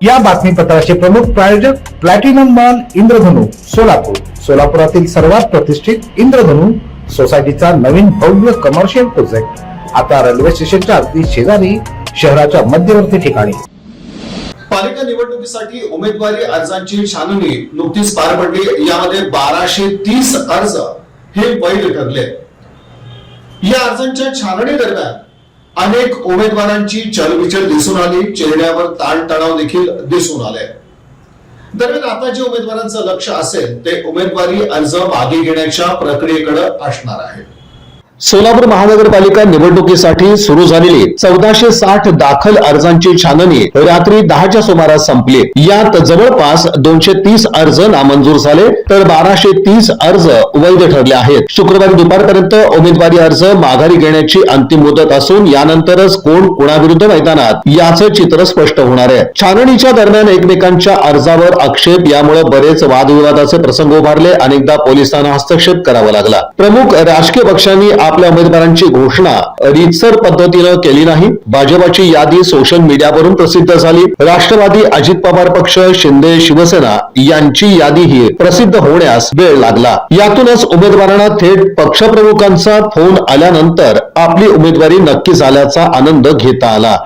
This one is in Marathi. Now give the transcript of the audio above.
या बातमीपत्राचे प्रमुख प्रायोजक प्लॅटिनम मॉल इंद्रधनु सोलापूर. सोलापुरातील सर्वात प्रतिष्ठित इंद्रधनु सोसायटीचा नवीन भव्य कमर्शियल प्रोजेक्ट आता रेल्वे स्टेशनच्या अगदी शेजारी शहराच्या मध्यवर्ती ठिकाणी. पालिका निवडणुकीसाठी उमेदवारी अर्जांची छाननी नुकतीच पार पडली. यामध्ये बाराशे तीस अर्ज हे वैध ठरले. या अर्जांच्या छाननी दरम्यान अनेक उमेदवारांची चलबिचल दिसून आली. चेहऱ्यावर ताणतणाव देखील दिसून आले दरम्यान आता जे उमेदवारांचं लक्ष असेल ते उमेदवारी अर्ज मागे घेण्याच्या प्रक्रियेकडे असणार आहे सोलापूर महानगरपालिका निवडणुकीसाठी सुरू झालेली चौदाशे साठ दाखल अर्जांची छाननी रात्री दहाच्या सुमारास संपली. यात जवळपास दोनशे तीस अर्ज नामंजूर झाले तर बाराशे तीस अर्ज वैध ठरले आहेत. शुक्रवारी दुपारपर्यंत उमेदवारी अर्ज माघारी घेण्याची अंतिम मुदत असून यानंतरच कोण कोणाविरुद्ध मैदानात याचं चित्र स्पष्ट होणार आहे. छाननीच्या दरम्यान एकमेकांच्या अर्जावर आक्षेप यामुळे बरेच वादविवादाचे प्रसंग उभारले. अनेकदा पोलिसांना हस्तक्षेप करावा लागला. प्रमुख राजकीय पक्षांनी आपल्या उमेदवारांची घोषणा रितसर पद्धतीनं केली नाही. भाजपाची यादी सोशल मीडियावरून प्रसिद्ध झाली. राष्ट्रवादी अजित पवार पक्ष शिंदे शिवसेना यांची यादीही प्रसिद्ध होण्यास वेळ लागला. यातूनच उमेदवारांना थेट पक्षप्रमुखांचा फोन आल्यानंतर आपली उमेदवारी नक्की झाल्याचा आनंद घेता आला.